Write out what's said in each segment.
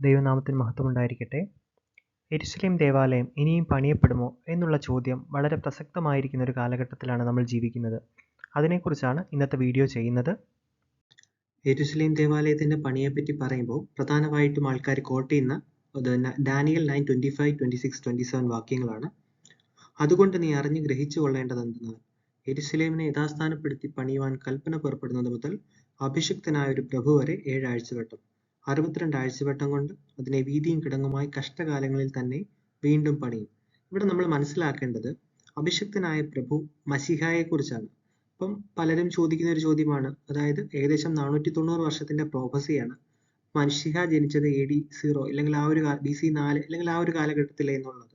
ദൈവനാമത്തിന് മഹത്വമുണ്ടായിരിക്കട്ടെ. എരുസലേം ദേവാലയം ഇനിയും പണിയപ്പെടുമോ എന്നുള്ള ചോദ്യം വളരെ പ്രസക്തമായിരിക്കുന്ന ഒരു കാലഘട്ടത്തിലാണ് നമ്മൾ ജീവിക്കുന്നത്. അതിനെക്കുറിച്ചാണ് ഇന്നത്തെ വീഡിയോ ചെയ്യുന്നത്. എരുസലേം ദേവാലയത്തിന്റെ പണിയെപ്പറ്റി പറയുമ്പോൾ പ്രധാനമായിട്ടും ആൾക്കാർ കോട്ട് ചെയ്യുന്ന Daniel nine twenty five twenty six twenty seven വാക്യങ്ങളാണ്. അതുകൊണ്ട് നീ അറിഞ്ഞ് ഗ്രഹിച്ചു കൊള്ളേണ്ടത് എന്തെന്നാൽ എരുസലേമിനെ യഥാസ്ഥാനപ്പെടുത്തി പണിയുവാൻ കൽപ്പന പുറപ്പെടുന്നത് മുതൽ അഭിഷിക്തനായ ഒരു പ്രഭു വരെ ഏഴാഴ്ച ആഴ്ചവട്ടം അറുപത്തിരണ്ട് ആഴ്ചവട്ടം കൊണ്ട് അതിനെ വീതിയും കിടങ്ങുമായി കഷ്ടകാലങ്ങളിൽ തന്നെ വീണ്ടും പണിയും. ഇവിടെ നമ്മൾ മനസ്സിലാക്കേണ്ടത് അഭിഷക്തനായ പ്രഭു മസിഹായെ കുറിച്ചാണ് അപ്പം പലരും ചോദിക്കുന്ന ഒരു ചോദ്യമാണ്. അതായത് ഏകദേശം നാനൂറ്റി തൊണ്ണൂറ് വർഷത്തിന്റെ പ്രോഫസിയാണ് മനുഷ്യ ജനിച്ചത് എ ഡി സീറോ അല്ലെങ്കിൽ ആ ഒരു ബി സി നാല് അല്ലെങ്കിൽ ആ ഒരു കാലഘട്ടത്തിൽ എന്നുള്ളത്.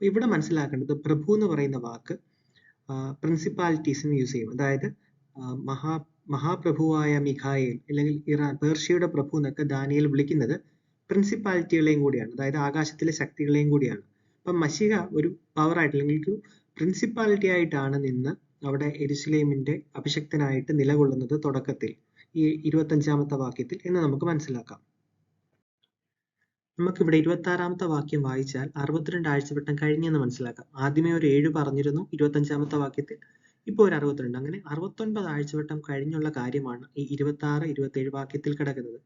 ഇവിടെ മനസ്സിലാക്കേണ്ടത് പ്രഭു എന്ന് പറയുന്ന വാക്ക് പ്രിൻസിപ്പാലിറ്റീസിന് യൂസ് ചെയ്യും. അതായത് മഹാ മഹാപ്രഭുവായ മിഖായേൽ അല്ലെങ്കിൽ ഇറാൻ പേർഷ്യയുടെ പ്രഭു എന്നൊക്കെ ദാനിയേൽ വിളിക്കുന്നത് പ്രിൻസിപ്പാലിറ്റികളെയും കൂടിയാണ്. അതായത് ആകാശത്തിലെ ശക്തികളെയും കൂടിയാണ്. അപ്പം മഷിക ഒരു പവർ ആയിട്ട് അല്ലെങ്കിൽ ഒരു പ്രിൻസിപ്പാലിറ്റി ആയിട്ടാണ് നിന്ന് അവിടെ എരുസലേമിന്റെ അഭിഷക്തനായിട്ട് നിലകൊള്ളുന്നത് തുടക്കത്തിൽ. ഈ ഇരുപത്തഞ്ചാമത്തെ വാക്യത്തിൽ എന്ന് നമുക്ക് മനസ്സിലാക്കാം. നമുക്കിവിടെ ഇരുപത്തി ആറാമത്തെ വാക്യം വായിച്ചാൽ അറുപത്തിരണ്ട് ആഴ്ചവട്ടം കഴിഞ്ഞെന്ന് മനസ്സിലാക്കാം. ആദ്യമേ ഒരു ഏഴ് പറഞ്ഞിരുന്നു. ഇരുപത്തഞ്ചാമത്തെ വാക്യത്തിൽ ഇപ്പോൾ ഒരു അറുപത്തിരണ്ട് അങ്ങനെ അറുപത്തൊൻപത് ആഴ്ചവട്ടം കഴിഞ്ഞുള്ള കാര്യമാണ് ഈ ഇരുപത്തി ആറ് ഇരുപത്തി ഏഴ് വാക്യത്തിൽ കിടക്കുന്നത്.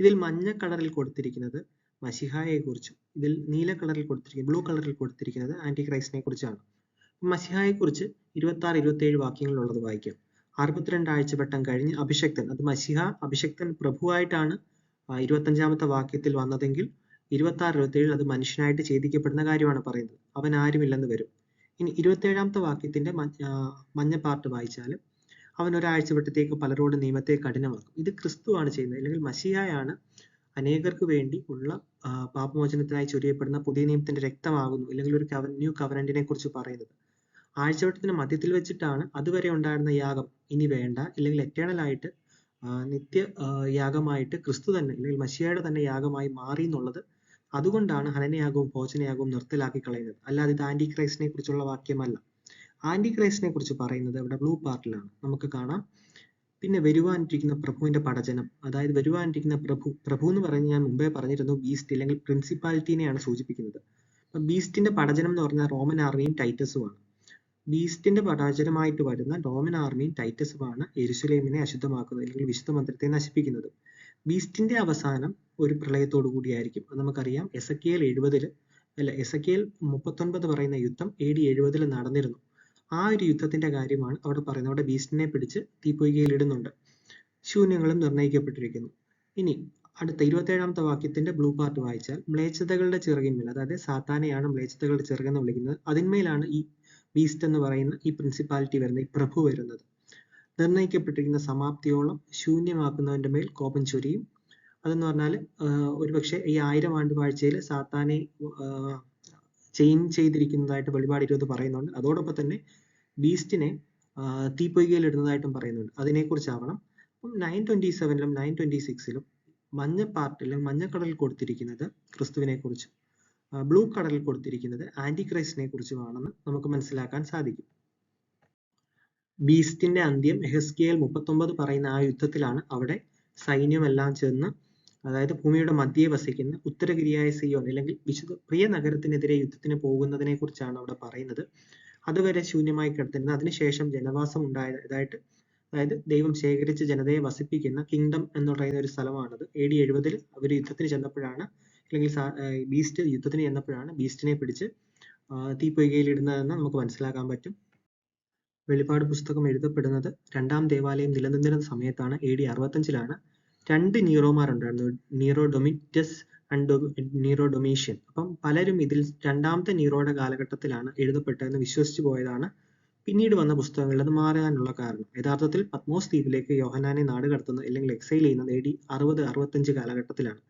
ഇതിൽ മഞ്ഞ കളറിൽ കൊടുത്തിരിക്കുന്നത് മഷിഹായെ കുറിച്ചും ഇതിൽ നീല കളറിൽ കൊടുത്തിരിക്കുന്നത് ബ്ലൂ കളറിൽ കൊടുത്തിരിക്കുന്നത് ആന്റി ക്രൈസ്റ്റിനെ കുറിച്ചാണ്. മഷിഹായെ കുറിച്ച് ഇരുപത്തി ആറ് ഇരുപത്തി ഏഴ് വാക്യങ്ങളുള്ളത് വായിക്കാം. അറുപത്തിരണ്ട് ആഴ്ചവട്ടം കഴിഞ്ഞ് അഭിഷക്തൻ അത് മഷിഹ അഭിഷക്തൻ പ്രഭുവായിട്ടാണ് ഇരുപത്തഞ്ചാമത്തെ വാക്യത്തിൽ വന്നതെങ്കിൽ ഇരുപത്തി ആറ് ഇരുപത്തി ഏഴിൽ അത് മനുഷ്യനായിട്ട് ഛേദിക്കപ്പെടുന്ന കാര്യമാണ് പറയുന്നത്. അവൻ ആരുമില്ലെന്ന് വരും. ഇനി ഇരുപത്തേഴാമത്തെ വാക്യത്തിന്റെ മഞ്ഞ പാർട്ട് വായിച്ചാൽ അവൻ ഒരാഴ്ച വട്ടത്തേക്ക് പലരോട് നിയമത്തെ കഠിനമാക്കും. ഇത് ക്രിസ്തുവാണ് ചെയ്യുന്നത്. അല്ലെങ്കിൽ മഷിയായാണ് അനേകർക്ക് വേണ്ടി ഉള്ള പാപമോചനത്തിനായി ചൊരിയപ്പെടുന്ന പുതിയ നിയമത്തിന്റെ രക്തമാകുന്നു. അല്ലെങ്കിൽ ഒരു കവ ന്യൂ കവനന്റിനെ കുറിച്ച് പറയുന്നത്. ആഴ്ചവട്ടത്തിന്റെ മധ്യത്തിൽ വെച്ചിട്ടാണ് അതുവരെ ഉണ്ടായിരുന്ന യാഗം ഇനി വേണ്ട. അല്ലെങ്കിൽ എറ്റേണൽ ആയിട്ട് നിത്യ യാഗമായിട്ട് ക്രിസ്തു തന്നെ അല്ലെങ്കിൽ മഷിയയുടെ തന്നെ യാഗമായി മാറി എന്നുള്ളത് അതുകൊണ്ടാണ് ഹനനയാഗവും ഭോജനയാഗവും നിർത്തലാക്കി കളയുന്നത് അല്ലാതെ ഇത് ആന്റി ക്രൈസ്റ്റിനെ കുറിച്ചുള്ള വാക്യമല്ല. ആന്റി ക്രൈസ്റ്റിനെ കുറിച്ച് പറയുന്നത് ഇവിടെ ബ്ലൂ പാർട്ടിലാണ് നമുക്ക് കാണാം. പിന്നെ വരുവാനിരിക്കുന്ന പ്രഭുവിന്റെ പടചനം അതായത് വരുവാനിരിക്കുന്ന പ്രഭു പ്രഭു എന്ന് പറഞ്ഞ് ഞാൻ മുമ്പേ പറഞ്ഞിരുന്നു ബീസ്റ്റ് അല്ലെങ്കിൽ പ്രിൻസിപ്പാലിറ്റീനെയാണ് സൂചിപ്പിക്കുന്നത്. അപ്പൊ ബീസ്റ്റിന്റെ പടചനം എന്ന് പറഞ്ഞാൽ റോമൻ ആർമിയും ടൈറ്റസുമാണ് ബീസ്റ്റിന്റെ പരാജയമായിട്ട് വരുന്ന റോമൻ ആർമിയും ടൈറ്റസുമാണ് എരുസലേമിനെ അശുദ്ധമാക്കുന്നത് അല്ലെങ്കിൽ വിശുദ്ധ മന്ദിരത്തെ നശിപ്പിക്കുന്നത്. ബീസ്റ്റിന്റെ അവസാനം ഒരു പ്രളയത്തോടു കൂടിയായിരിക്കും. അത് നമുക്കറിയാം. എസ് എ കെ എൽ എഴുപതിൽ അല്ല എസ് എ കെ എൽ മുപ്പത്തൊൻപത് പറയുന്ന യുദ്ധം എ ഡി എഴുപതിൽ നടന്നിരുന്നു. ആ ഒരു യുദ്ധത്തിന്റെ കാര്യമാണ് അവിടെ പറയുന്നത്. അവിടെ ബീസ്റ്റിനെ പിടിച്ച് തീപ്പൊയ്കയിൽ ഇടുന്നുണ്ട്. ശൂന്യങ്ങളും നിർണയിക്കപ്പെട്ടിരിക്കുന്നു ഇനി അടുത്ത ഇരുപത്തേഴാമത്തെ വാക്യത്തിന്റെ ബ്ലൂ പാർട്ട് വായിച്ചാൽ മ്ലേച്ഛതകളുടെ ചിറകിന്മേൽ അതായത് സാത്താനെയാണ് മ്ലേച്ഛതകളുടെ ചിറകെന്ന് വിളിക്കുന്നത്. അതിന്മേലാണ് ഈ ബീസ്റ്റ് എന്ന് പറയുന്ന ഈ പ്രിൻസിപ്പാലിറ്റി വരുന്നത് ഈ പ്രഭു വരുന്നത്. നിർണയിക്കപ്പെട്ടിരിക്കുന്ന സമാപ്തിയോളം ശൂന്യമാക്കുന്നവന്റെ മേൽ കോപം ചൊരിയും. അതെന്ന് പറഞ്ഞാൽ ഒരുപക്ഷെ ഈ ആയിരം ആണ്ട് വാഴ്ചയിൽ സാത്താനെ ചെയിൻ ചെയ്തിരിക്കുന്നതായിട്ട് വെളിപാട് ഇരുപത് പറയുന്നുണ്ട്. അതോടൊപ്പം തന്നെ ബീസ്റ്റിനെ തീപ്പൊയ്കയിൽ ഇടുന്നതായിട്ടും പറയുന്നുണ്ട്. അതിനെക്കുറിച്ചാവണം. അപ്പം നയൻ ട്വന്റി സെവനിലും നയൻ ട്വന്റി സിക്സിലും മഞ്ഞ പാർട്ടിലും മഞ്ഞ കളറിൽ കൊടുത്തിരിക്കുന്നത് ക്രിസ്തുവിനെ കുറിച്ചും ബ്ലൂ കടലിൽ കൊടുത്തിരിക്കുന്നത് ആന്റി ക്രൈസ്റ്റിനെ കുറിച്ചുമാണെന്ന് നമുക്ക് മനസ്സിലാക്കാൻ സാധിക്കും. ബീസ്റ്റിന്റെ അന്ത്യം എഹസ്കേൽ മുപ്പത്തൊമ്പത് പറയുന്ന ആ യുദ്ധത്തിലാണ് അവിടെ സൈന്യമെല്ലാം ചെന്ന് അതായത് ഭൂമിയുടെ മധ്യേ വസിക്കുന്ന ഉത്തരഗിരിയായ സിയോൺ അല്ലെങ്കിൽ വിശുദ്ധ പ്രിയ നഗരത്തിനെതിരെ യുദ്ധത്തിന് പോകുന്നതിനെ കുറിച്ചാണ് അവിടെ പറയുന്നത്. അതുവരെ ശൂന്യമായി കിടന്നിരുന്ന അതിനുശേഷം ജനവാസം ഉണ്ടായതായിട്ട് അതായത് ദൈവം ശേഖരിച്ച ജനതയെ വസിപ്പിക്കുന്ന കിങ്ഡം എന്ന് പറയുന്ന ഒരു സ്ഥലമാണത്. എ ഡി എഴുപതിൽ അവർ യുദ്ധത്തിന് ചെന്നപ്പോഴാണ് അല്ലെങ്കിൽ ബീസ്റ്റ് യുദ്ധത്തിന് ചെന്നപ്പോഴാണ് ബീസ്റ്റിനെ പിടിച്ച് ഇടുന്നതെന്ന് നമുക്ക് മനസ്സിലാക്കാൻ പറ്റും. വെളിപ്പാട് പുസ്തകം എഴുതപ്പെടുന്നത് രണ്ടാം ദേവാലയം നിലനിന്നിരുന്ന സമയത്താണ്. എ ഡി അറുപത്തഞ്ചിലാണ് രണ്ട് നീറോമാരുണ്ടായിരുന്നു. Nero Domitius and Nero Domitian അപ്പം പലരും ഇതിൽ രണ്ടാമത്തെ നീറോയുടെ കാലഘട്ടത്തിലാണ് എഴുതപ്പെട്ടതെന്ന് വിശ്വസിച്ചു പോയതാണ്. പിന്നീട് വന്ന പുസ്തകങ്ങളിൽ അത് മാറാനുള്ള കാരണം. യഥാർത്ഥത്തിൽ പത്മോസ് ദ്വീപിലേക്ക് യോഹനാനെ നാട് കടത്തുന്നത് അല്ലെങ്കിൽ എക്സൈൽ ചെയ്യുന്നത് എ ഡി അറുപത് അറുപത്തഞ്ച് കാലഘട്ടത്തിലാണ്.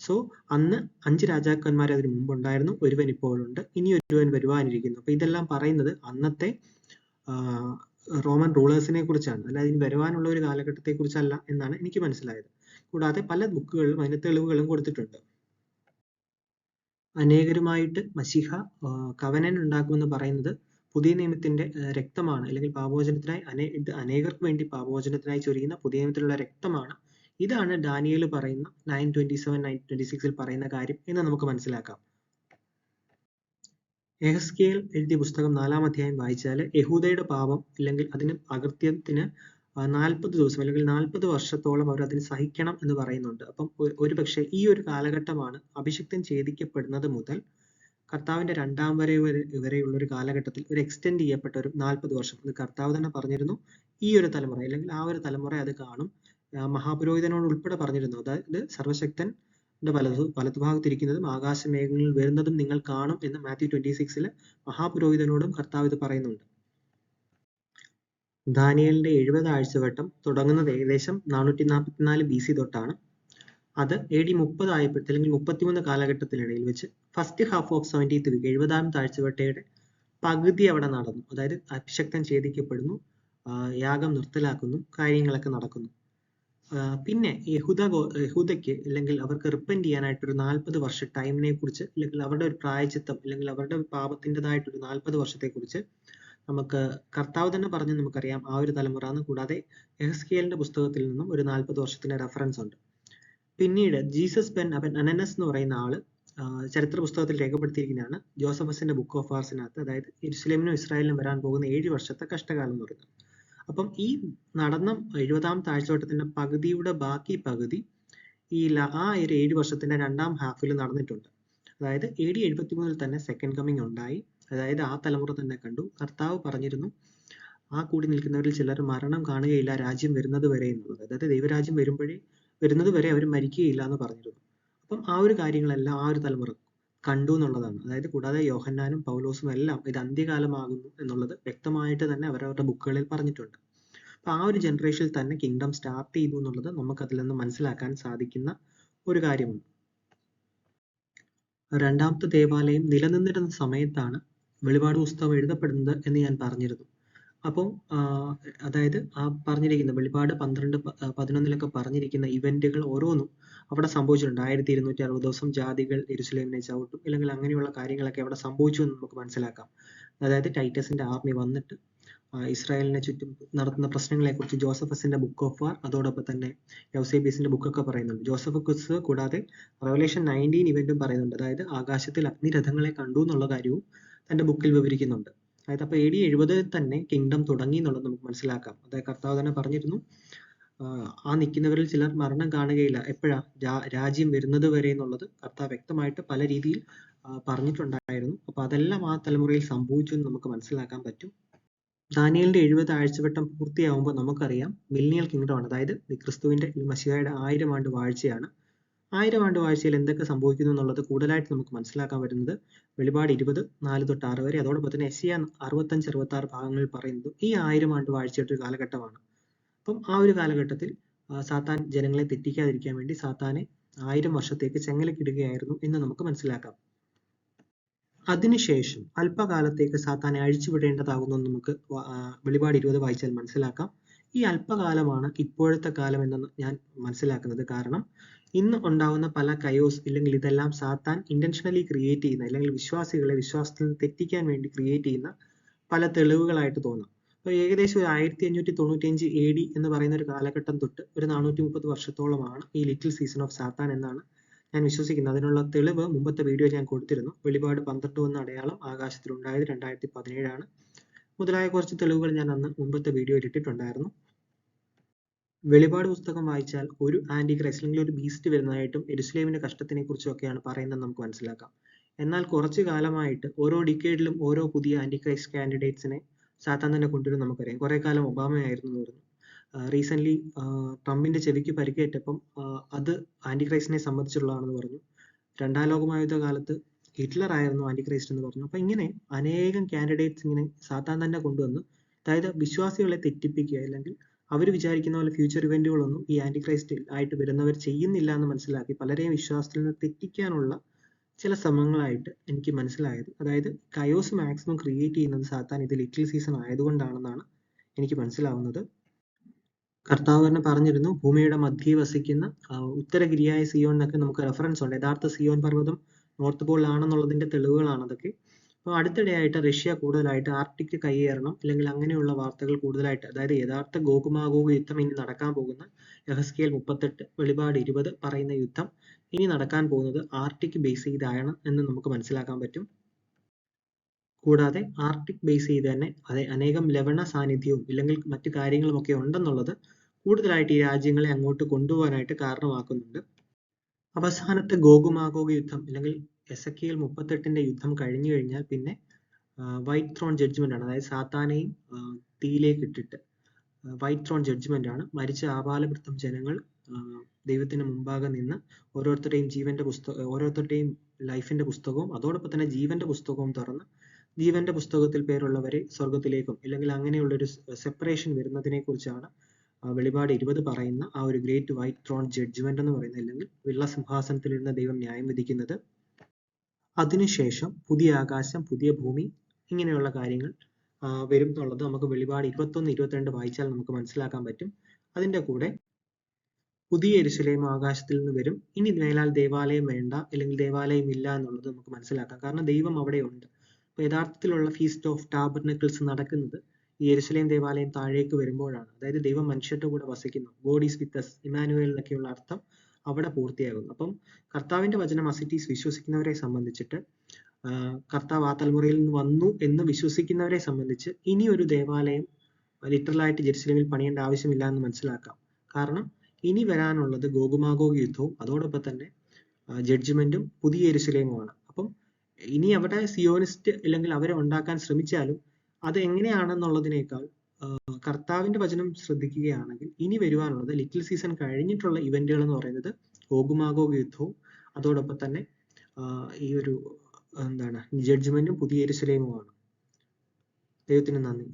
സോ അന്ന് അഞ്ച് രാജാക്കന്മാർ അതിന് മുമ്പുണ്ടായിരുന്നു. ഒരുവൻ ഇപ്പോഴുണ്ട്. ഇനി ഒരുവൻ വരുവാനിരിക്കുന്നു. അപ്പൊ ഇതെല്ലാം പറയുന്നത് അന്നത്തെ റോമൻ റൂളേഴ്സിനെ കുറിച്ചാണ്. അല്ലാതെ ഇനി വരുവാനുള്ള ഒരു കാലഘട്ടത്തെ കുറിച്ചല്ല എന്നാണ് എനിക്ക് മനസ്സിലായത്. കൂടാതെ പല ബുക്കുകളിലും അതിന് തെളിവുകളും കൊടുത്തിട്ടുണ്ട്. അനേകരുമായിട്ട് മഷിഹ കവനൻ ഉണ്ടാക്കുമെന്ന് പറയുന്നത് പുതിയ നിയമത്തിന്റെ രക്തമാണ്. അല്ലെങ്കിൽ പാപമോചനത്തിനായി അനേ അനേകർക്ക് വേണ്ടി പാപമോചനത്തിനായി ചൊരിയുന്ന പുതിയ നിയമത്തിലുള്ള രക്തമാണ്. ഇതാണ് ഡാനിയേൽ പറയുന്ന nine twenty seven nine twenty സിക്സിൽ പറയുന്ന കാര്യം എന്ന് നമുക്ക് മനസ്സിലാക്കാം. എഹസ്കേൽ എഴുതിയ പുസ്തകം നാലാം അധ്യായം വായിച്ചാൽ യഹൂദയുടെ പാപം അല്ലെങ്കിൽ അതിന് അകൃത്യത്തിന് നാൽപ്പത് ദിവസം അല്ലെങ്കിൽ നാൽപ്പത് വർഷത്തോളം അവർ അതിന് സഹിക്കണം എന്ന് പറയുന്നുണ്ട്. അപ്പം ഒരു പക്ഷേ ഈ ഒരു കാലഘട്ടമാണ് അഭിഷിക്തൻ ഛേദിക്കപ്പെടുന്നത് മുതൽ കർത്താവിന്റെ രണ്ടാം വരെ- വരെയുള്ള ഒരു കാലഘട്ടത്തിൽ ഒരു എക്സ്റ്റെൻഡ് ചെയ്യപ്പെട്ട ഒരു നാൽപ്പത് വർഷം ഇത് കർത്താവ് തന്നെ പറഞ്ഞിരുന്നു. ഈ ഒരു തലമുറ അല്ലെങ്കിൽ ആ ഒരു തലമുറ അത് കാണും. മഹാപുരോഹിതനോട് ഉൾപ്പെടെ പറഞ്ഞിരുന്നു. അതായത് സർവശക്തൻ വലതു വലതുഭാഗത്തിരിക്കുന്നതും ആകാശമേഘങ്ങളിൽ വരുന്നതും നിങ്ങൾ കാണും എന്ന് മാത്യു ട്വന്റി സിക്സിൽ മഹാപുരോഹിതനോടും കർത്താവ് ഇത് പറയുന്നുണ്ട്. ദാനിയലിന്റെ എഴുപത് ആഴ്ചവട്ടം തുടങ്ങുന്നത് ഏകദേശം നാനൂറ്റി നാൽപ്പത്തിനാല് ബി സി തൊട്ടാണ്. അത് എ ഡി മുപ്പത് ആയപ്പോഴത്തെ അല്ലെങ്കിൽ മുപ്പത്തിമൂന്ന് കാലഘട്ടത്തിനിടയിൽ വെച്ച് first half of seventy three എഴുപതാമത്തെ ആഴ്ചവട്ടയുടെ പകുതി അവിടെ നടന്നു. അതായത് അഭിഷക്തൻ ഛേദിക്കപ്പെടുന്നു യാഗം നിർത്തലാക്കുന്നു കാര്യങ്ങളൊക്കെ നടക്കുന്നു. പിന്നെ യഹൂദ യഹുദയ്ക്ക് അല്ലെങ്കിൽ അവർക്ക് റിപ്പന്റ് ചെയ്യാനായിട്ട് ഒരു നാൽപ്പത് വർഷ ടൈമിനെ കുറിച്ച് അല്ലെങ്കിൽ അവരുടെ ഒരു പ്രായച്ചിത്തം അല്ലെങ്കിൽ അവരുടെ പാപത്തിന്റെതായിട്ടൊരു നാൽപ്പത് വർഷത്തെ കുറിച്ച് നമുക്ക് കർത്താവ് തന്നെ പറഞ്ഞ് നമുക്കറിയാം ആ ഒരു തലമുറ എന്ന്. കൂടാതെ എഹസ്കേലിന്റെ പുസ്തകത്തിൽ നിന്നും ഒരു നാൽപ്പത് വർഷത്തിന്റെ റെഫറൻസ് ഉണ്ട്. പിന്നീട് ജീസസ് ബെൻ അവൻ അനനസ് എന്ന് പറയുന്ന ആൾ ചരിത്ര പുസ്തകത്തിൽ രേഖപ്പെടുത്തിയിരിക്കുന്നതാണ് ജോസഫസിന്റെ ബുക്ക് ഓഫ് ആർസിനകത്ത് അതായത് യെരുശലേമിനും ഇസ്രായേലിനും വരാൻ പോകുന്ന ഏഴ് വർഷത്തെ കഷ്ടകാലം എന്ന് പറയുന്നത്. അപ്പം ഈ നടന്ന എഴുപതാം താഴ്ചവട്ടത്തിന്റെ പകുതിയുടെ ബാക്കി പകുതി ഈ ആ ഒരു ഏഴ് വർഷത്തിന്റെ രണ്ടാം ഹാഫിൽ നടന്നിട്ടുണ്ട്. അതായത് എ ഡി എഴുപത്തി മൂന്നിൽ തന്നെ സെക്കൻഡ് കമ്മിങ് ഉണ്ടായി. അതായത് ആ തലമുറ തന്നെ കണ്ടു. കർത്താവ് പറഞ്ഞിരുന്നു ആ കൂടി നിൽക്കുന്നവരിൽ ചിലർ മരണം കാണുകയില്ല രാജ്യം വരുന്നത് വരെ എന്നുള്ളത്. അതായത് ദൈവരാജ്യം വരുമ്പോഴേ വരുന്നത് വരെ അവർ മരിക്കുകയില്ല എന്ന് പറഞ്ഞിരുന്നു. അപ്പം ആ ഒരു കാര്യങ്ങളെല്ലാം ആ ഒരു തലമുറ കണ്ടു എന്നുള്ളതാണ്. അതായത് കൂടാതെ യോഹന്നാനും പൗലോസും എല്ലാം ഇത് അന്ത്യകാലമാകുന്നു എന്നുള്ളത് വ്യക്തമായിട്ട് തന്നെ അവരവരുടെ ബുക്കുകളിൽ പറഞ്ഞിട്ടുണ്ട്. അപ്പൊ ആ ഒരു ജനറേഷനിൽ തന്നെ കിങ്ഡം സ്റ്റാർട്ട് ചെയ്തു എന്നുള്ളത് നമുക്ക് അതിൽ നിന്ന് മനസ്സിലാക്കാൻ സാധിക്കുന്ന ഒരു കാര്യമാണ്. രണ്ടാമത്തെ ദേവാലയം നിലനിന്നിരുന്ന സമയത്താണ് വെളിപാട് പുസ്തകം എഴുതപ്പെടുന്നത് എന്ന് ഞാൻ പറഞ്ഞിരുന്നു. അപ്പോൾ അതായത് ആ പറഞ്ഞിരിക്കുന്ന വെളിപാട് പന്ത്രണ്ട് പതിനൊന്നിലൊക്കെ പറഞ്ഞിരിക്കുന്ന ഇവന്റുകൾ ഓരോന്നും അവിടെ സംഭവിച്ചിട്ടുണ്ട്. ആയിരത്തി ഇരുന്നൂറ്റി അറുപത് ദിവസം ജാതികൾ എരുസലേമിനെ ചവിട്ടും അല്ലെങ്കിൽ അങ്ങനെയുള്ള കാര്യങ്ങളൊക്കെ അവിടെ സംഭവിച്ചു എന്ന് നമുക്ക് മനസ്സിലാക്കാം. അതായത് ടൈറ്റസിന്റെ ആർമി വന്നിട്ട് ഇസ്രായേലിനെ ചുറ്റും നടത്തുന്ന പ്രശ്നങ്ങളെ കുറിച്ച് ജോസഫസിന്റെ ബുക്ക് ഓഫ് വാർ അതോടൊപ്പം തന്നെ യൗസേബിയസിന്റെ ബുക്കൊക്കെ പറയുന്നുണ്ട്. ജോസഫ് കുസ് കൂടാതെ റവലേഷൻ നയന്റീൻ ഇവന്റും പറയുന്നുണ്ട്. അതായത് ആകാശത്തിൽ അഗ്നിരഥങ്ങളെ കണ്ടു എന്നുള്ള കാര്യവും തന്റെ ബുക്കിൽ വിവരിക്കുന്നുണ്ട്. അതായത് അപ്പൊ എ ഡി എഴുപതിൽ തന്നെ കിങ്ഡം തുടങ്ങി എന്നുള്ളത് നമുക്ക് മനസ്സിലാക്കാം. അതായത് കർത്താവ് തന്നെ പറഞ്ഞിരുന്നു ആ നിൽക്കുന്നവരിൽ ചിലർ മരണം കാണുകയില്ല. എപ്പോഴാ? രാജ്യം വരുന്നത് വരെ എന്നുള്ളത് കർത്താവ് വ്യക്തമായിട്ട് പല രീതിയിൽ പറഞ്ഞിട്ടുണ്ടായിരുന്നു. അപ്പൊ അതെല്ലാം ആ തലമുറയിൽ സംഭവിച്ചു എന്ന് നമുക്ക് മനസ്സിലാക്കാൻ പറ്റും. ദാനിയലിന്റെ എഴുപത് ആഴ്ചവട്ടം പൂർത്തിയാവുമ്പോൾ നമുക്കറിയാം മില്ലിനിയൽ കിങ്ഡം ആണ്. അതായത് ക്രിസ്തുവിന്റെ ഈ മഷിഹയുടെ ആയിരം ആണ്ട് വാഴ്ചയാണ്. ആയിരം ആണ്ട് വാഴ്ചയിൽ എന്തൊക്കെ സംഭവിക്കുന്നു എന്നുള്ളത് കൂടുതലായിട്ട് നമുക്ക് മനസ്സിലാക്കാൻ വരുന്നത് വെളിപാട് ഇരുപത് നാല് തൊട്ട് ആറ് വരെ. അതോടൊപ്പം തന്നെ എസിയ അറുപത്തഞ്ച് അറുപത്തി ആറ് ഭാഗങ്ങളിൽ പറയുന്നത് ഈ ആയിരം ആണ്ട് വാഴ്ചയുടെ ഒരു കാലഘട്ടമാണ്. അപ്പം ആ ഒരു കാലഘട്ടത്തിൽ സാത്താൻ ജനങ്ങളെ തെറ്റിക്കാതിരിക്കാൻ വേണ്ടി സാത്താനെ ആയിരം വർഷത്തേക്ക് ചെങ്ങലക്കിടുകയായിരുന്നു എന്ന് നമുക്ക് മനസ്സിലാക്കാം. അതിനുശേഷം അല്പകാലത്തേക്ക് സാത്താനെ അഴിച്ചുവിടേണ്ടതാകുന്നു നമുക്ക് വെളിപാട് ഇരുപത് വായിച്ചാൽ മനസ്സിലാക്കാം. ഈ അല്പകാലമാണ് ഇപ്പോഴത്തെ കാലം എന്ന് ഞാൻ മനസ്സിലാക്കുന്നത്. കാരണം ഇന്ന് ഉണ്ടാവുന്ന പല കയോസ് ഇല്ലെങ്കിൽ ഇതെല്ലാം സാത്താൻ ഇന്റൻഷണലി ക്രിയേറ്റ് ചെയ്യുന്ന അല്ലെങ്കിൽ വിശ്വാസികളെ വിശ്വാസത്തിൽ നിന്ന് തെറ്റിക്കാൻ വേണ്ടി ക്രിയേറ്റ് ചെയ്യുന്ന പല തെളിവുകളായിട്ട് തോന്നാം. അപ്പൊ ഏകദേശം ഒരു ആയിരത്തി അഞ്ഞൂറ്റി തൊണ്ണൂറ്റിയഞ്ച് എ ഡി എന്ന് പറയുന്ന ഒരു കാലഘട്ടം തൊട്ട് ഒരു നാനൂറ്റി മുപ്പത് വർഷത്തോളമാണ് ഈ ലിറ്റിൽ സീസൺ ഓഫ് സാത്താൻ എന്നാണ് ഞാൻ വിശ്വസിക്കുന്നത്. അതിനുള്ള തെളിവ് മുമ്പത്തെ വീഡിയോ ഞാൻ കൊടുത്തിരുന്നു. വെളിപാട് പന്ത്രണ്ട് എന്ന അടയാളം ആകാശത്തിൽ ഉണ്ടായത് രണ്ടായിരത്തി പതിനേഴാണ് മുതലായ കുറച്ച് തെളിവുകൾ ഞാൻ അന്ന് മുമ്പത്തെ വീഡിയോയിൽ ഇട്ടിട്ടുണ്ടായിരുന്നു. വെളിപാട് പുസ്തകം വായിച്ചാൽ ഒരു ആന്റി ക്രൈസ്റ്റ് അല്ലെങ്കിൽ ഒരു ബീസ്റ്റ് വരുന്നതായിട്ടും എരുസലേമിന്റെ കഷ്ടത്തിനെ കുറിച്ചും ഒക്കെയാണ് പറയുന്നത് നമുക്ക് മനസ്സിലാക്കാം. എന്നാൽ കുറച്ചു കാലമായിട്ട് ഓരോ ഡിക്കേഡിലും ഓരോ പുതിയ ആന്റി ക്രൈസ്റ്റ് കാൻഡിഡേറ്റ്സിനെ സാത്താൻ തന്നെ കൊണ്ടുവരും നമുക്കറിയാം. കുറെ കാലം ഒബാമയായിരുന്നു പറഞ്ഞു റീസെന്റ് ട്രംപിന്റെ ചെവിക്ക് പരിക്കേറ്റപ്പം അത് ആന്റി ക്രൈസ്റ്റിനെ സംബന്ധിച്ചുള്ളതാണെന്ന് പറഞ്ഞു. രണ്ടാം ലോകമായുദ്ധ കാലത്ത് ഹിറ്റ്ലർ ആയിരുന്നു ആന്റി ക്രൈസ്റ്റ് എന്ന് പറഞ്ഞു. അപ്പൊ ഇങ്ങനെ അനേകം കാൻഡിഡേറ്റ്സ് ഇങ്ങനെ സാത്താൻ തന്നെ കൊണ്ടുവന്ന് അതായത് വിശ്വാസികളെ തെറ്റിപ്പിക്കുക അല്ലെങ്കിൽ അവർ വിചാരിക്കുന്ന പോലെ ഫ്യൂച്ചർ ഇവന്റുകളൊന്നും ഈ ആന്റി ക്രൈസ്റ്റിൽ ആയിട്ട് വരുന്നവർ ചെയ്യുന്നില്ല എന്ന് മനസ്സിലാക്കി പലരെയും വിശ്വാസത്തിൽ നിന്ന് തെറ്റിക്കാനുള്ള ചില ശ്രമങ്ങളായിട്ട് എനിക്ക് മനസ്സിലായത്. അതായത് കയോസ് മാക്സിമം ക്രിയേറ്റ് ചെയ്യുന്നത് സാത്താൻ ഇത് ലിറ്റിൽ സീസൺ ആയതുകൊണ്ടാണെന്നാണ് എനിക്ക് മനസ്സിലാവുന്നത്. കർത്താവ് തന്നെ പറഞ്ഞിരുന്നു ഭൂമിയുടെ മധ്യേ വസിക്കുന്ന ഉത്തരഗിരിയായ സിയോൺ എന്നൊക്കെ നമുക്ക് റെഫറൻസ് ഉണ്ട്. യഥാർത്ഥ സിയോൺ പർവതം നോർത്ത് പോളിലാണെന്നുള്ളതിന്റെ തെളിവുകളാണ് അതൊക്കെ. അപ്പോൾ അടുത്തിടെയായിട്ട് റഷ്യ കൂടുതലായിട്ട് ആർട്ടിക് കൈയേറണം അല്ലെങ്കിൽ അങ്ങനെയുള്ള വാർത്തകൾ കൂടുതലായിട്ട് അതായത് യഥാർത്ഥ ഗോകുമാഗോഗ് യുദ്ധം ഇനി നടക്കാൻ പോകുന്ന യഹസ്കേൽ മുപ്പത്തെട്ട് വെളിപാട് ഇരുപത് പറയുന്ന യുദ്ധം ഇനി നടക്കാൻ പോകുന്നത് ആർട്ടിക് ബേസ് ചെയ്താണ് എന്ന് നമുക്ക് മനസ്സിലാക്കാൻ പറ്റും. കൂടാതെ ആർട്ടിക് ബേസ് ചെയ്ത് തന്നെ അതെ അനേകം ലവണ സാന്നിധ്യവും ഇല്ലെങ്കിൽ മറ്റു കാര്യങ്ങളും ഒക്കെ ഉണ്ടെന്നുള്ളത് കൂടുതലായിട്ട് ഈ രാജ്യങ്ങളെ അങ്ങോട്ട് കൊണ്ടുപോകാനായിട്ട് കാരണമാക്കുന്നുണ്ട്. അവസാനത്തെ ഗോകുമാഗോഗ് യുദ്ധം അല്ലെങ്കിൽ എസക്കിയൽ മുപ്പത്തെട്ടിന്റെ യുദ്ധം കഴിഞ്ഞു കഴിഞ്ഞാൽ പിന്നെ വൈറ്റ് ത്രോൺ ജഡ്ജ്മെന്റ് ആണ്. അതായത് സാത്താനെയും തീയിലേക്ക് ഇട്ടിട്ട് വൈറ്റ് ത്രോൺ ജഡ്ജ്മെന്റ് ആണ്. മരിച്ച ആപാലവൃത്തം ജനങ്ങൾ ദൈവത്തിന് മുമ്പാകെ നിന്ന് ഓരോരുത്തരുടെയും ജീവന്റെ പുസ്തകം ഓരോരുത്തരുടെയും ലൈഫിന്റെ പുസ്തകവും അതോടൊപ്പം തന്നെ ജീവന്റെ പുസ്തകവും തുറന്ന് ജീവന്റെ പുസ്തകത്തിൽ പേരുള്ളവരെ സ്വർഗത്തിലേക്കും ഇല്ലെങ്കിൽ അങ്ങനെയുള്ള ഒരു സെപ്പറേഷൻ വരുന്നതിനെ കുറിച്ചാണ് വെളിപാട് ഇരുപത് പറയുന്ന ആ ഒരു ഗ്രേറ്റ് വൈറ്റ് ത്രോൺ ജഡ്ജ്മെന്റ് എന്ന് പറയുന്നത്. അല്ലെങ്കിൽ വെള്ള സിംഹാസനത്തിലിരുന്ന ദൈവം ന്യായം വിധിക്കുന്നത് അതിനുശേഷം പുതിയ ആകാശം പുതിയ ഭൂമി ഇങ്ങനെയുള്ള കാര്യങ്ങൾ വരും എന്നുള്ളത് നമുക്ക് വെളിപാട് ഇരുപത്തൊന്ന് ഇരുപത്തിരണ്ട് വായിച്ചാൽ നമുക്ക് മനസ്സിലാക്കാൻ പറ്റും. അതിന്റെ കൂടെ പുതിയ എരുസലേം ആകാശത്തിൽ നിന്ന് വരും. ഇനി മേലാൽ ദേവാലയം വേണ്ട അല്ലെങ്കിൽ ദേവാലയം ഇല്ല എന്നുള്ളത് നമുക്ക് മനസ്സിലാക്കാം. കാരണം ദൈവം അവിടെ ഉണ്ട്. അപ്പൊ യഥാർത്ഥത്തിലുള്ള ഫീസ്റ്റ് ഓഫ് ടാബർനക്കിൾസ് നടക്കുന്നത് ഈ യെരുസലേം ദേവാലയം താഴേക്ക് വരുമ്പോഴാണ്. അതായത് ദൈവം മനുഷ്യരുടെ കൂടെ വസിക്കുന്നു. God is with us. Emmanuel എന്നൊക്കെയുള്ള അർത്ഥം അവിടെ പൂർത്തിയാകുന്നു. അപ്പം കർത്താവിന്റെ വചനം അസിറ്റീസ് വിശ്വസിക്കുന്നവരെ സംബന്ധിച്ചിട്ട് കർത്താവ് ആ തലമുറയിൽ നിന്ന് വന്നു എന്ന് വിശ്വസിക്കുന്നവരെ സംബന്ധിച്ച് ഇനി ഒരു ദേവാലയം ലിറ്ററലായിട്ട് ജെറുസലേമിൽ പണിയേണ്ട ആവശ്യമില്ല എന്ന് മനസ്സിലാക്കാം. കാരണം ഇനി വരാനുള്ളത് ഗോകുമാഗോഗ് യുദ്ധവും അതോടൊപ്പം തന്നെ ജഡ്ജ്മെന്റും പുതിയ ജെറുസലേമുമാണ് അപ്പം ഇനി അവിടെ സിയോണിസ്റ്റ് അല്ലെങ്കിൽ അവരെ ഉണ്ടാക്കാൻ ശ്രമിച്ചാലും അത് എങ്ങനെയാണെന്നുള്ളതിനേക്കാൾ കർത്താവിന്റെ വചനം ശ്രദ്ധിക്കുകയാണെങ്കിൽ ഇനി വരുവാനുള്ളത് ലിറ്റിൽ സീസൺ കഴിഞ്ഞിട്ടുള്ള ഇവന്റുകൾ എന്ന് പറയുന്നത് ഓഗുമാഗോ യുദ്ധവും അതോടൊപ്പം തന്നെ ഈ ഒരു എന്താണ് ജഡ്ജ്മെന്റും പുതിയ യെരുസലേമുമാണ് ദൈവത്തിന് നന്ദി.